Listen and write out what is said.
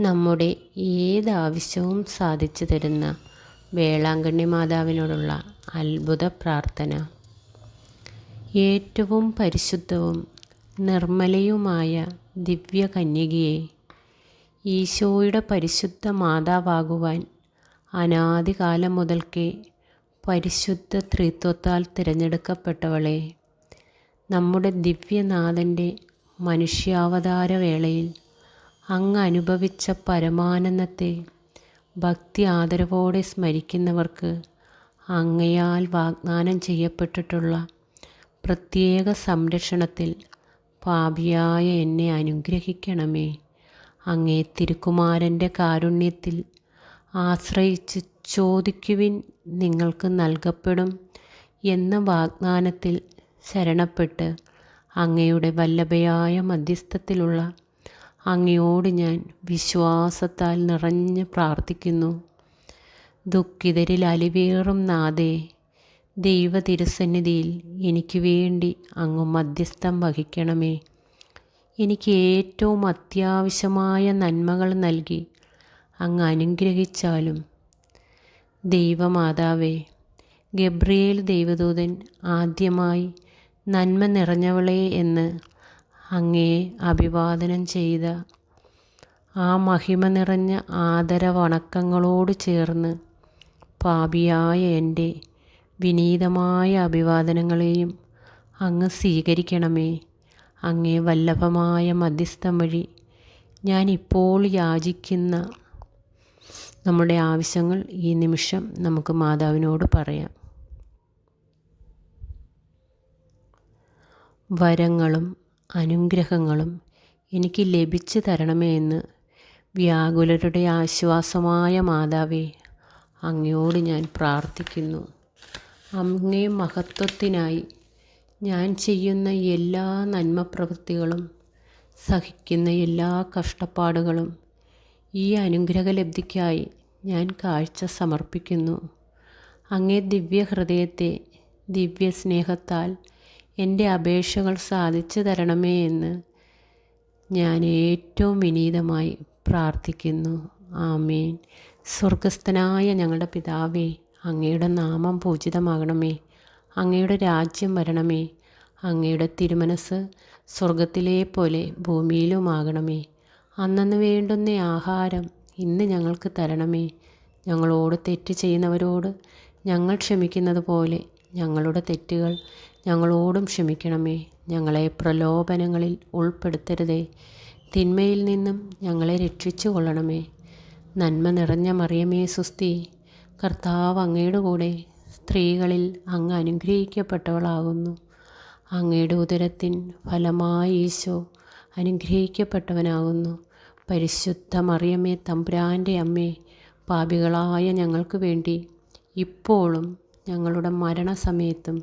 നമ്മുടെ ഏതാവശ്യവും സാധിച്ചു തരുന്ന വേളാങ്കണ്ണി മാതാവിനോടുള്ള അത്ഭുത പ്രാർത്ഥന. ഏറ്റവും പരിശുദ്ധവും നിർമ്മലയുമായ ദിവ്യ കന്യകയെ ഈശോയുടെ പരിശുദ്ധ മാതാവാകുവാൻ അനാദികാലം മുതൽക്കേ പരിശുദ്ധ ത്രിത്വത്താൽ തിരഞ്ഞെടുക്കപ്പെട്ടവളെ നമ്മുടെ ദിവ്യനാഥന്റെ മനുഷ്യാവതാര വേളയിൽ അങ്ങ് അനുഭവിച്ച പരമാനന്ദത്തെ ഭക്തി ആദരവോടെ സ്മരിക്കുന്നവർക്ക് അങ്ങയാൽ വാഗ്ദാനം ചെയ്യപ്പെട്ടിട്ടുള്ള പ്രത്യേക സംരക്ഷണത്തിൽ പാപിയായ എന്നെ അനുഗ്രഹിക്കണമേ. അങ്ങേ തിരുക്കുമാരന്റെ കാരുണ്യത്തിൽ ആശ്രയിച്ച് ചോദിക്കുവിൻ നിങ്ങൾക്ക് നൽകപ്പെടും എന്ന വാഗ്ദാനത്തിൽ ശരണപ്പെട്ട് അങ്ങയുടെ വല്ലഭയായ മധ്യസ്ഥത്തിലുള്ള അങ്ങയോട് ഞാൻ വിശ്വാസത്താൽ നിറഞ്ഞ് പ്രാർത്ഥിക്കുന്നു. ദുഃഖിതരിൽ അലിവേറും നാദേ ദൈവ തിരുസന്നിധിയിൽ എനിക്ക് വേണ്ടി അങ്ങ് മധ്യസ്ഥം വഹിക്കണമേ. എനിക്ക് ഏറ്റവും അത്യാവശ്യമായ നന്മകൾ നൽകി അങ്ങ് അനുഗ്രഹിച്ചാലും. ദൈവമാതാവേ ഗബ്രിയേൽ ദൈവദൂതൻ ആദ്യമായി നന്മ നിറഞ്ഞവളെ എന്ന് അങ്ങയെ അഭിവാദനം ചെയ്ത ആ മഹിമ നിറഞ്ഞ ആദരവണക്കങ്ങളോട് ചേർന്ന് പാപിയായ എന്റെ വിനീതമായ അഭിവാദനങ്ങളെയും അങ്ങ് സ്വീകരിക്കണമേ. അങ്ങേ വല്ലഭമായ മധ്യസ്ഥം വഴി ഞാനിപ്പോൾ യാചിക്കുന്ന നമ്മുടെ ആവശ്യങ്ങൾ ഈ നിമിഷം നമുക്ക് മാതാവിനോട് പറയാം. വരങ്ങളും അനുഗ്രഹങ്ങളും എനിക്ക് ലഭിച്ചു തരണമേ എന്ന് വ്യാകുലരുടെ ആശ്വാസമായ മാതാവേ അങ്ങയോട് ഞാൻ പ്രാർത്ഥിക്കുന്നു. അങ്ങേ മഹത്വത്തിനായി ഞാൻ ചെയ്യുന്ന എല്ലാ നന്മപ്രവൃത്തികളും സഹിക്കുന്ന എല്ലാ കഷ്ടപ്പാടുകളും ഈ അനുഗ്രഹലബ്ധിക്കായി ഞാൻ കാഴ്ച സമർപ്പിക്കുന്നു. അങ്ങേ ദിവ്യഹൃദയത്തെ ദിവ്യസ്നേഹത്താൽ എന്റെ അപേക്ഷകൾ സാധിച്ചു തരണമേ എന്ന് ഞാൻ ഏറ്റവും വിനീതമായി പ്രാർത്ഥിക്കുന്നു. ആമേൻ. സ്വർഗസ്ഥനായ ഞങ്ങളുടെ പിതാവേ അങ്ങയുടെ നാമം പൂജിതമാകണമേ. അങ്ങയുടെ രാജ്യം വരണമേ. അങ്ങയുടെ തിരുമനസ് സ്വർഗത്തിലെ പോലെ ഭൂമിയിലുമാകണമേ. അന്നു വേണ്ടുന്ന ആഹാരം ഇന്ന് ഞങ്ങൾക്ക് തരണമേ. ഞങ്ങളോട് തെറ്റ് ചെയ്യുന്നവരോട് ഞങ്ങൾ ക്ഷമിക്കുന്നത് പോലെ ഞങ്ങളുടെ തെറ്റുകൾ ഞങ്ങളോടും ക്ഷമിക്കണമേ. ഞങ്ങളെ പ്രലോഭനങ്ങളിൽ ഉൾപ്പെടുത്തരുതേ. തിന്മയിൽ നിന്നും ഞങ്ങളെ രക്ഷിച്ചു കൊള്ളണമേ. നന്മ നിറഞ്ഞ മറിയമേ സുസ്തി. കർത്താവ് അങ്ങയുടെ കൂടെ സ്ത്രീകളിൽ അങ്ങ് അനുഗ്രഹിക്കപ്പെട്ടവളാകുന്നു. അങ്ങയുടെ ഉദരത്തിൻ ഫലമായി ഈശോ അനുഗ്രഹിക്കപ്പെട്ടവനാകുന്നു. പരിശുദ്ധ മറിയമ്മേ തമ്പുരാന്റെ അമ്മേ പാപികളായ ഞങ്ങൾക്ക് വേണ്ടി ഇപ്പോഴും ഞങ്ങളുടെ മരണസമയത്തും